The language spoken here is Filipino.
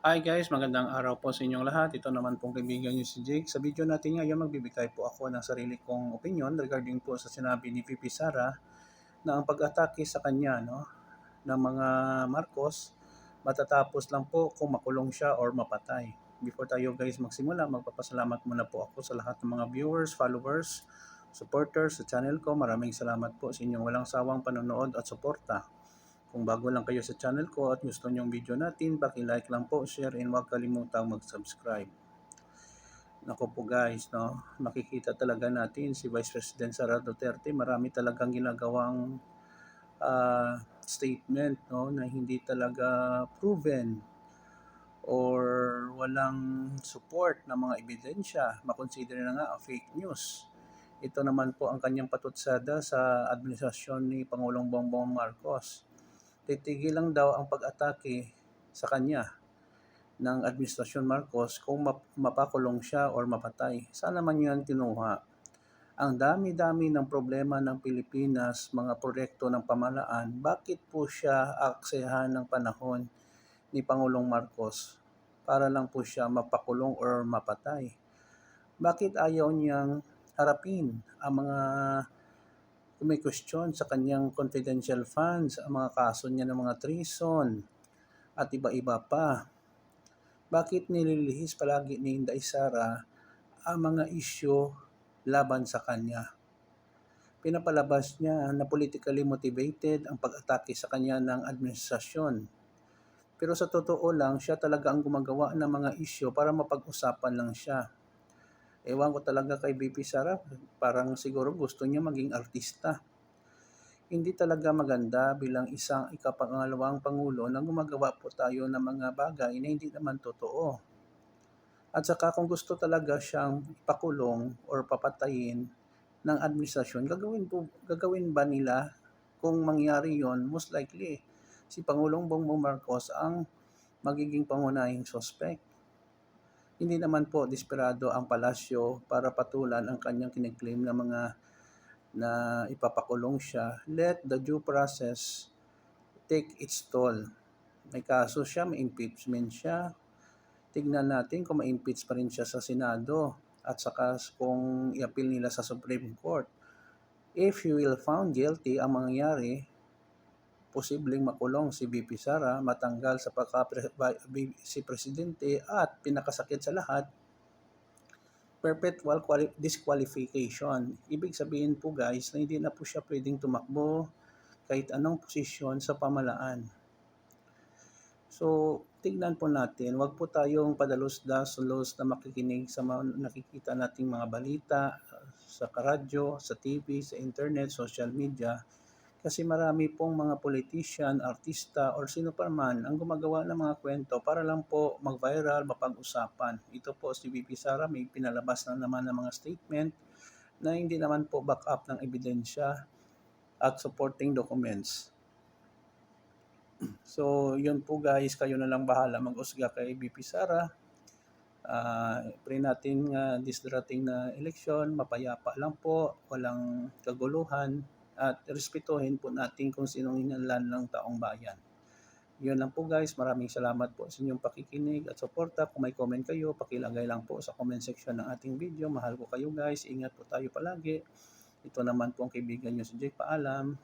Hi guys, magandang araw po sa inyong lahat. Ito naman pong kaibigan niyo si Jake. Sa video natin ngayon, magbibigay po ako ng sarili kong opinion regarding po sa sinabi ni Pipi Sara na ang pag-atake sa kanya no, ng mga Marcos matatapos lang po kung makulong siya or mapatay. Before tayo guys magsimula, magpapasalamat muna po ako sa lahat ng mga viewers, followers, supporters sa channel ko. Maraming salamat po sa inyong walang sawang panonood at suporta. Kung bago lang kayo sa channel ko at gusto nyong video natin, paki-like lang po, share, and huwag kalimutang mag-subscribe. Nako po guys, no, makikita talaga natin si Vice President Sara Duterte, marami talagang ginagawang uh, statement no, na hindi talaga proven or walang support ng mga ebidensya, makonsider na nga fake news. Ito naman po ang kanyang patutsada sa administrasyon ni Pangulong Bongbong Marcos titigil lang daw ang pag-atake sa kanya ng Administrasyon Marcos kung mapakulong siya or mapatay. Saan naman yun kinuha? Ang dami-dami ng problema ng Pilipinas, mga proyekto ng pamalaan, bakit po siya aksehan ng panahon ni Pangulong Marcos para lang po siya mapakulong or mapatay? Bakit ayaw niyang harapin ang mga question sa kanyang confidential funds, ang mga kaso niya ng mga treason at iba-iba pa. Bakit nililihis palagi ni Inday Sara ang mga isyo laban sa kanya? Pinapalabas niya na politically motivated ang pag-atake sa kanya ng administrasyon. Pero sa totoo lang, siya talaga ang gumagawa ng mga isyo para mapag-usapan lang siya Ewan ko talaga kay BP Sara, parang siguro gusto niya maging artista. Hindi talaga maganda bilang isang ikapangalawang pangulo na gumagawa po tayo ng mga bagay na hindi naman totoo. At saka kung gusto talaga siyang ipakulong or papatayin ng administrasyon, gagawin, po, gagawin ba nila kung mangyari yon most likely si Pangulong Bongbong Marcos ang magiging pangunahing suspect. Hindi naman po desperado ang palasyo para patulan ang kanyang kiniklaim na mga na ipapakulong siya. Let the due process take its toll. May kaso siya, may impeachment siya. Tignan natin kung ma-impeach pa rin siya sa Senado at saka kung i-appeal nila sa Supreme Court. If you will found guilty, ang mangyayari, posibleng makulong si BP Sara, matanggal sa pagka si Presidente at pinakasakit sa lahat, perpetual disqualification. Ibig sabihin po guys na hindi na po siya pwedeng tumakbo kahit anong posisyon sa pamalaan. So, tignan po natin, wag po tayong padalos-dalos na makikinig sa mga nakikita nating mga balita sa karadyo, sa TV, sa internet, social media kasi marami pong mga politician, artista, or sino pa man ang gumagawa ng mga kwento para lang po mag-viral, mapag-usapan. Ito po si VP Sara may pinalabas na naman ng mga statement na hindi naman po back up ng ebidensya at supporting documents. So, yun po guys, kayo na lang bahala mag-usga kay VP Sara. Uh, pray natin uh, this na eleksyon, mapayapa lang po, walang kaguluhan, at respetuhin po natin kung sinong hinalan ng taong bayan. Yun lang po guys, maraming salamat po sa inyong pakikinig at suporta. Kung may comment kayo, pakilagay lang po sa comment section ng ating video. Mahal ko kayo guys, ingat po tayo palagi. Ito naman po ang kaibigan nyo si Jake Paalam.